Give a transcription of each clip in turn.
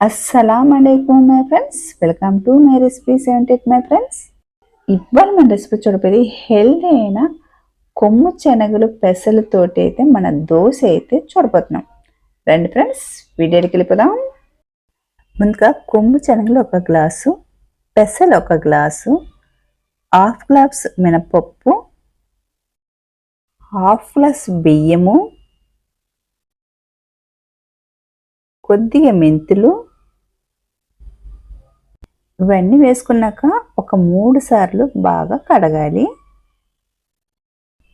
అస్సలం అయికం my friends welcome to my recipe seventy my friends ఇవాళ మన రెసిపీ చూడపోయేది హెల్దీ అయిన కొమ్ము శనగలు పెసలతోటి అయితే మన దోశ అయితే చూడబోతున్నాం. రండి ఫ్రెండ్స్ వీడియోకి వెళ్ళిపోదాం. ముందుగా కొమ్ము శనగలు ఒక గ్లాసు పెసలు ఒక గ్లాసు హాఫ్ గ్లాస్ మినపప్పు హాఫ్ గ్లాస్ బియ్యము కొద్దిగా మెంతులు. ఇవన్నీ వేసుకున్నాక ఒక మూడు సార్లు బాగా కడగాలి.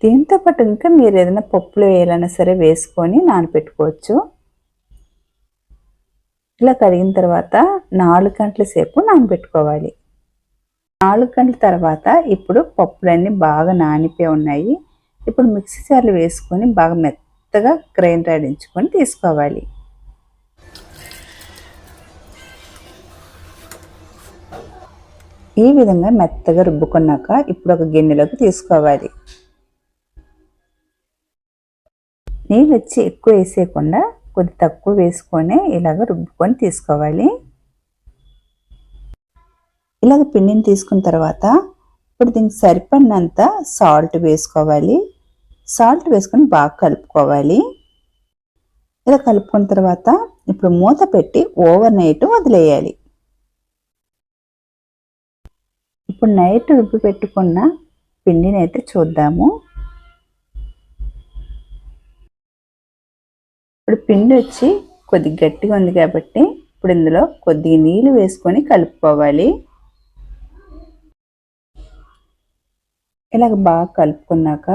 దీంతో పాటు ఇంకా మీరు ఏదైనా పప్పులు వేయాలన్నా సరే వేసుకొని నానపెట్టుకోవచ్చు. ఇలా కడిగిన తర్వాత నాలుగు గంటల సేపు నానబెట్టుకోవాలి. నాలుగు గంటల తర్వాత ఇప్పుడు పప్పులన్నీ బాగా నానిపోయి ఉన్నాయి. ఇప్పుడు మిక్సీ జార్లు వేసుకొని బాగా మెత్తగా గ్రైండర్ ఆడించుకొని తీసుకోవాలి. ఈ విధంగా మెత్తగా రుబ్బుకున్నాక ఇప్పుడు ఒక గిన్నెలోకి తీసుకోవాలి. నీళ్ళు వచ్చి ఎక్కువ వేసేయకుండా కొద్ది తక్కువ వేసుకొని ఇలాగ రుబ్బుకొని తీసుకోవాలి. ఇలాగ పిండిని తీసుకున్న తర్వాత ఇప్పుడు దీనికి సరిపడినంత సాల్ట్ వేసుకోవాలి. సాల్ట్ వేసుకొని బాగా కలుపుకోవాలి. ఇలా కలుపుకున్న తర్వాత ఇప్పుడు మూత పెట్టి ఓవర్ నైట్ వదిలేయాలి. ఇప్పుడు నైట్ రుబ్బి పెట్టుకున్న పిండిని అయితే చూద్దాము. ఇప్పుడు పిండి వచ్చి కొద్ది గట్టిగా ఉంది కాబట్టి ఇప్పుడు ఇందులో కొద్దిగా నీళ్ళు వేసుకొని కలుపుకోవాలి. ఇలాగ బాగా కలుపుకున్నాక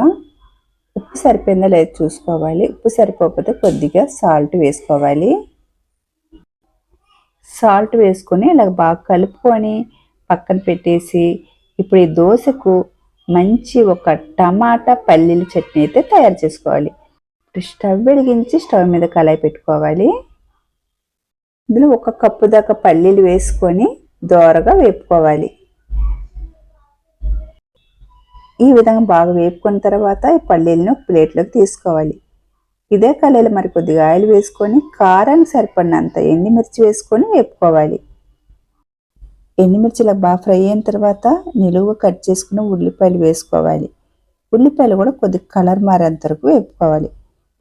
ఉప్పు సరిపోయిందో లేదో చూసుకోవాలి. ఉప్పు సరిపోకపోతే కొద్దిగా సాల్ట్ వేసుకోవాలి. సాల్ట్ వేసుకొని ఇలాగ బాగా కలుపుకొని పక్కన పెట్టేసి ఇప్పుడు ఈ దోశకు మంచి ఒక టమాటా పల్లీల చట్నీ అయితే తయారు చేసుకోవాలి. ఇప్పుడు స్టవ్ వెలిగించి స్టవ్ మీద కళాయి పెట్టుకోవాలి. ఇందులో ఒక కప్పు దాకా పల్లీలు వేసుకొని దోరగా వేపుకోవాలి. ఈ విధంగా బాగా వేపుకున్న తర్వాత ఈ పల్లీలను ప్లేట్లోకి తీసుకోవాలి. ఇదే కళాయిలో మరి కొద్దిగా ఆయిల్ వేసుకొని కారానికి సరిపడినంత ఎండిమిర్చి వేసుకొని వేపుకోవాలి. ఎండుమిర్చిలా బాగా ఫ్రై అయిన తర్వాత నిలువుగా కట్ చేసుకుని ఉల్లిపాయలు వేసుకోవాలి. ఉల్లిపాయలు కూడా కొద్ది కలర్ మారేంత వరకు వేపుకోవాలి.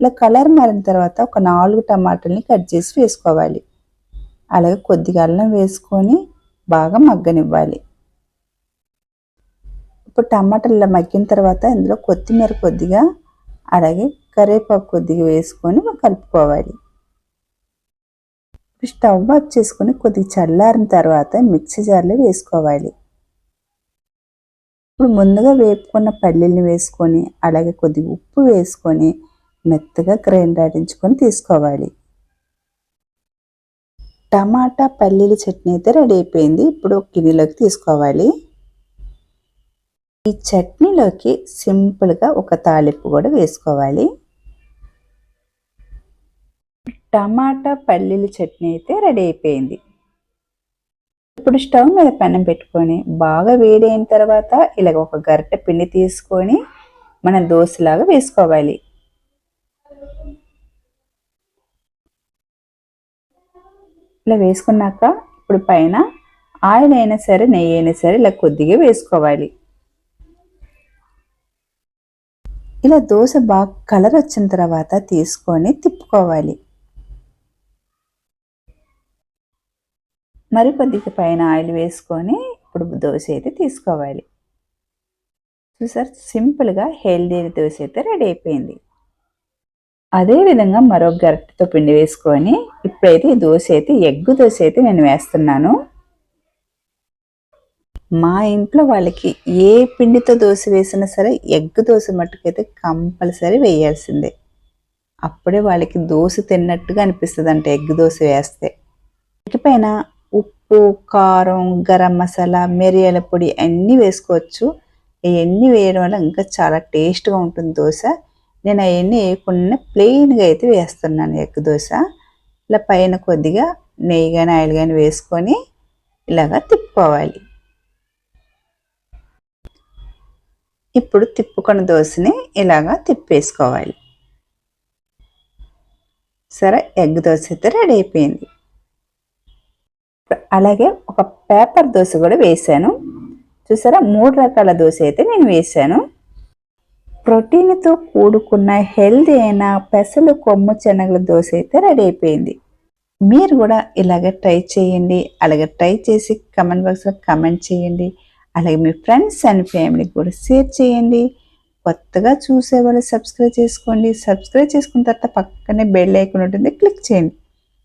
ఇలా కలర్ మారిన తర్వాత ఒక నాలుగు టమాటాలని కట్ చేసి వేసుకోవాలి. అలాగే కొద్దిగా అల్లం వేసుకొని బాగా మగ్గనివ్వాలి. ఇప్పుడు టమాటాలు ఇలా మగ్గిన తర్వాత ఇందులో కొత్తిమీర కొద్దిగా అలాగే కరివేపాకు కొద్దిగా వేసుకొని కలుపుకోవాలి. స్టవ్ ఆఫ్ చేసుకుని కొద్దిగా చల్లారిన తర్వాత మిక్సీ జార్లో వేసుకోవాలి. ఇప్పుడు ముందుగా వేపుకున్న పల్లీల్ని వేసుకొని అలాగే కొద్దిగా ఉప్పు వేసుకొని మెత్తగా గ్రైండ్ ఆడించుకొని తీసుకోవాలి. టమాటా పల్లీల చట్నీ అయితే రెడీ అయిపోయింది. ఇప్పుడు గిన్నెలోకి తీసుకోవాలి. ఈ చట్నీలోకి సింపుల్గా ఒక తాలింపు కూడా వేసుకోవాలి. టమాటా పల్లీల చట్నీ అయితే రెడీ అయిపోయింది. ఇప్పుడు స్టవ్ మీద పెనం పెట్టుకొని బాగా వేడి అయిన తర్వాత ఇలాగ ఒక గరిటె పిండి తీసుకొని మనం దోశలాగా వేసుకోవాలి. ఇలా వేసుకున్నాక ఇప్పుడు పైన ఆయిల్ అయినా సరే నెయ్యి అయినా సరే ఇలా కొద్దిగా వేసుకోవాలి. ఇలా దోశ బాగా కలర్ వచ్చిన తర్వాత తీసుకొని తిప్పుకోవాలి. మరి కొద్దిగా పైన ఆయిల్ వేసుకొని ఇప్పుడు దోశ అయితే తీసుకోవాలి. చూసారు సింపుల్గా హెల్దీ దోశ అయితే రెడీ అయిపోయింది. అదేవిధంగా మరో గరిటెతో పిండి వేసుకొని ఇప్పుడైతే ఈ దోశ అయితే ఎగ్గు దోశ అయితే నేను వేస్తున్నాను. మా ఇంట్లో వాళ్ళకి ఏ పిండితో దోశ వేసినా సరే ఎగ్ దోశ మట్టుకైతే కంపల్సరీ వేయాల్సిందే. అప్పుడే వాళ్ళకి దోశ తిన్నట్టుగా అనిపిస్తుంది అంటే ఎగ్ దోశ వేస్తే. ఇకపైన ఉప్పు కారం గరం మసాలా మిరియాల పొడి అన్నీ వేసుకోవచ్చు. ఇవన్నీ వేయడం వల్ల ఇంకా చాలా టేస్ట్గా ఉంటుంది దోశ. నేను అవన్నీ వేయకుండా ప్లెయిన్గా అయితే వేస్తున్నాను ఎగ్ దోశ. ఇలా పైన కొద్దిగా నెయ్యి కానీ ఆయిల్ కానీ వేసుకొని ఇలాగా తిప్పుకోవాలి. ఇప్పుడు తిప్పుకున్న దోశని ఇలాగా తిప్పేసుకోవాలి. సరే ఎగ్ దోశ అయితే రెడీ అయిపోయింది. అలాగే ఒక పేపర్ దోశ కూడా వేశాను. చూసారా? మూడు రకాల దోశ అయితే నేను వేశాను. ప్రోటీన్తో కూడుకున్న హెల్దీ అయిన పెసలు కొమ్ము శనగల దోశ అయితే రెడీ అయిపోయింది. మీరు కూడా ఇలాగ ట్రై చేయండి. అలాగే ట్రై చేసి కమెంట్ బాక్స్లో కమెంట్ చేయండి. అలాగే మీ ఫ్రెండ్స్ అండ్ ఫ్యామిలీకి కూడా షేర్ చేయండి. కొత్తగా చూసేవాళ్ళు సబ్స్క్రైబ్ చేసుకోండి. సబ్స్క్రైబ్ చేసుకున్న తర్వాత పక్కనే బెల్ ఐకాన్ ఉంటుంది. క్లిక్ చేయండి.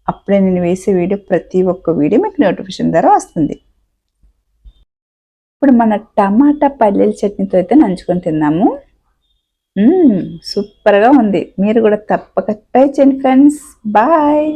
అప్పుడే నేను వేసే వీడియో ప్రతి ఒక్క వీడియో మీకు నోటిఫికేషన్ ద్వారా వస్తుంది. ఇప్పుడు మన టమాటా పల్లీల చట్నీతో అయితే నంచుకొని తిన్నాము. సూపర్గా ఉంది. మీరు కూడా తప్పక ట్రై చేయండి ఫ్రెండ్స్. బాయ్.